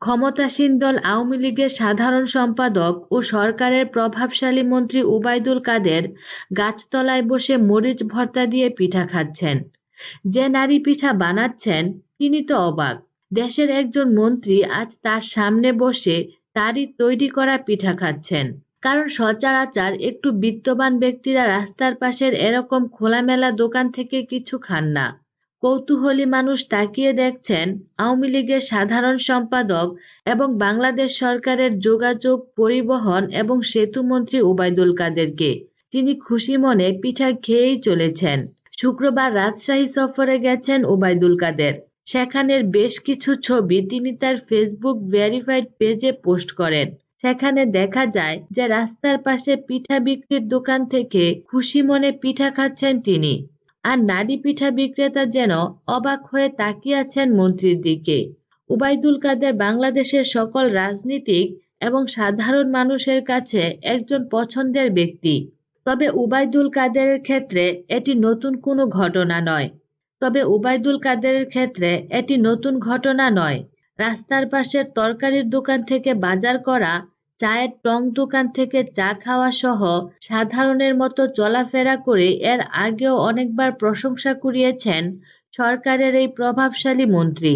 ক্ষমতাসীন দল আওয়ামী লীগের সাধারণ সম্পাদক ও সরকারের প্রভাবশালী মন্ত্রী ওবায়দুল কাদের গাছতলায় বসে মরিচ ভর্তা দিয়ে পিঠা খাচ্ছেন। যে নারী পিঠা বানাচ্ছেন, তিনি তো অবাক। দেশের একজন মন্ত্রী আজ তার সামনে বসে তারই তৈরি করা পিঠা খাচ্ছেন। কারণ সচরাচর একটু বিত্তবান ব্যক্তিরা রাস্তার পাশের এরকম খোলামেলা দোকান থেকে কিছু খান না। কৌতূহলী মানুষ তাকিয়ে দেখছেন আওয়ামী লীগের সাধারণ সম্পাদক এবং বাংলাদেশ সরকারের যোগাযোগ, পরিবহন এবং সেতু মন্ত্রী ওবায়দুল কাদেরকে। যিনি খুশি মনে পিঠা খেয়েই চলেছেন। শুক্রবার রাজশাহী সফরে গেছেন ওবায়দুল কাদের। সেখানের বেশ কিছু ছবি তিনি তার ফেসবুক ভেরিফাইড পেজে পোস্ট করেন। সেখানে দেখা যায় যে রাস্তার পাশে পিঠা বিক্রির দোকান থেকে খুশি মনে পিঠা খাচ্ছেন তিনি। আর নারী পিঠা বিক্রেতা যেন অবাক হয়ে তাকিয়ে আছেন মন্ত্রীর দিকে। উবাইদুল কাদের বাংলাদেশের সকল রাজনীতিক এবং সাধারণ মানুষের কাছে একজন পছন্দের ব্যক্তি। তবে উবাইদুল কাদেরের ক্ষেত্রে এটি নতুন কোনো ঘটনা নয়। তবে উবাইদুল কাদেরের ক্ষেত্রে এটি নতুন ঘটনা নয়। রাস্তার পাশের তরকারির দোকান থেকে বাজার করা চায়ের টং দোকান থেকে চা খাওয়া সহ সাধারণের মতো চলাফেরা করে এর আগেও অনেকবার প্রশংসা কুড়িয়েছেন সরকারের এই প্রভাবশালী মন্ত্রী।